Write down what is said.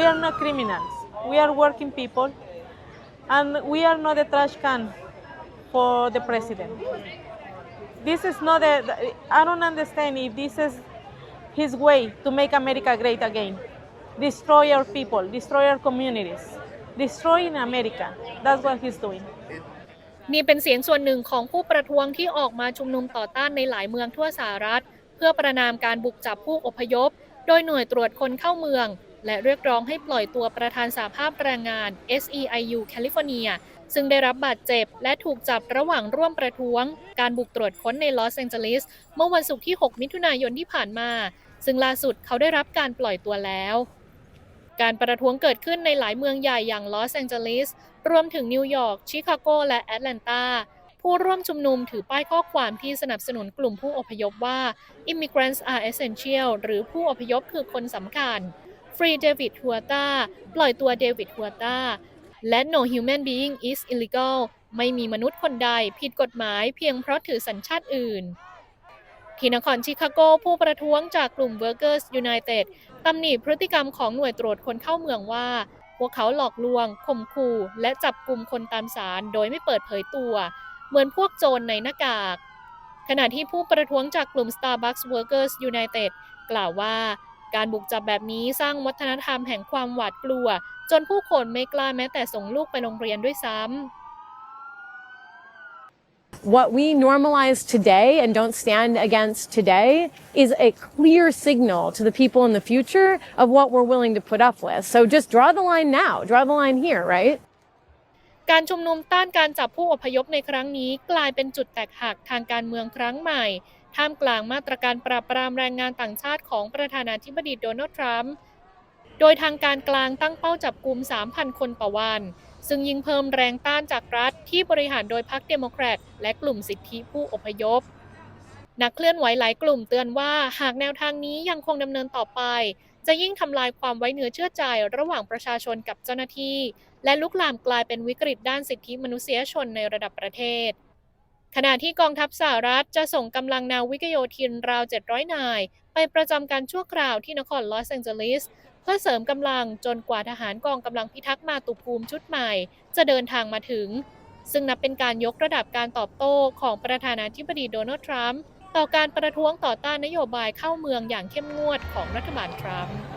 we are not criminals. We are working people, and we are not a trash can for the president. This is not a. I don't understand if this is his way to make America great again. Destroy our people, destroy our communities, destroying America. That's what he's doing. นี่เป็นเสียงส่วนหนึ่งของผู้ประท้วงที่ออกมาชุมนุมต่อต้านในหลายเมืองทั่วสหรัฐ เพื่อประนามการบุกจับผู้อพยพ โดยหน่วยตรวจคนเข้าเมือง และเรียกร้องให้ปล่อยตัวประธานสาภาพแรงงาน SEIU แคลิฟอร์เนีย ซึ่งได้รับบาดเจ็บและถูกจับระหว่างร่วมประท้วง การบุกตรวจค้นในลอสแองเจลิส เมื่อวันศุกร์ที่ 6 มิถุนายนที่ผ่านมา ซึ่งล่าสุดเขาได้รับการปล่อยตัวแล้ว การประท้วงเกิดขึ้นในหลายเมืองใหญ่อย่างลอสแองเจลิส รวมถึงนิวยอร์ก ชิคาโก และแอตแลนตาผู้ร่วมชุมนุมถือป้ายข้อความที่สนับสนุนกลุ่มผู้อพยพว่า immigrants are essential หรือผู้อพยพคือคนสำคัญ Free David Huerta ปล่อยตัวเดวิดฮัวตาและ No human being is illegal ไม่มีมนุษย์คนใดผิดกฎหมายเพียงเพราะถือสัญชาติอื่น ที่นครชิคาโกผู้ประท้วงจากกลุ่ม Workers United ตำหนิพฤติกรรมของหน่วยตรวจคนเข้าเมืองว่า พวกเขาหลอกลวงข่มขู่ และจับกลุ่มคนตามสารโดยไม่เปิดเผยตัว เหมือนพวกโจรในหน้ากาก ขณะที่ผู้ประท้วงจากกลุ่ม Starbucks Workers United กล่าวว่า การบุกจับแบบนี้สร้างวัฒนธรรมแห่งความหวาดกลัว จนผู้คนไม่กล้าแม้แต่ส่งลูกไปโรงเรียนด้วยซ้ำ What we normalize today and don't stand against today is a clear signal to the people in the future of what we're willing to put up with. So just draw the line now, draw the line here, right? การชุมนุมต้านการจับผู้อพยพในครั้งนี้กลายเป็นจุดแตกหักทางการเมืองครั้งใหม่ ท่ามกลางมาตรการปราบปรามแรงงานต่างชาติของประธานาธิบดีโดนัลด์ทรัมป์โดยทางการกลางตั้งเป้าจับกลุ่ม 3,000 คนต่อวัน ซึ่งยิ่งเพิ่มแรงต้านจากรัฐที่บริหารโดยพรรคเดโมแครตและกลุ่มสิทธิผู้อพยพ นักเคลื่อนไหวหลายกลุ่มเตือนว่าหากแนวทางนี้ยังคงดำเนินต่อไป จะยิ่งทำลายความไว้เนื้อเชื่อใจระหว่างประชาชนกับเจ้าหน้าที่ และลุกลามกลายเป็นวิกฤตด้านสิทธิมนุษยชนในระดับประเทศ ขณะที่กองทัพสหรัฐจะส่งกำลังนาวิกโยธินราว 700 นาย ไปประจำการชั่วคราวที่นครลอสแองเจลิส เพื่อเสริมกำลังจนกว่าทหารกองกำลังพิทักษ์มาตุภูมิชุดใหม่ จะเดินทางมาถึง ซึ่งนับเป็นการยกระดับการตอบโต้ของประธานาธิบดีโดนัลด์ทรัมป์ต่อการประท้วงต่อต้านนโยบายเข้าเมืองอย่างเข้มงวดของรัฐบาลทรัมป์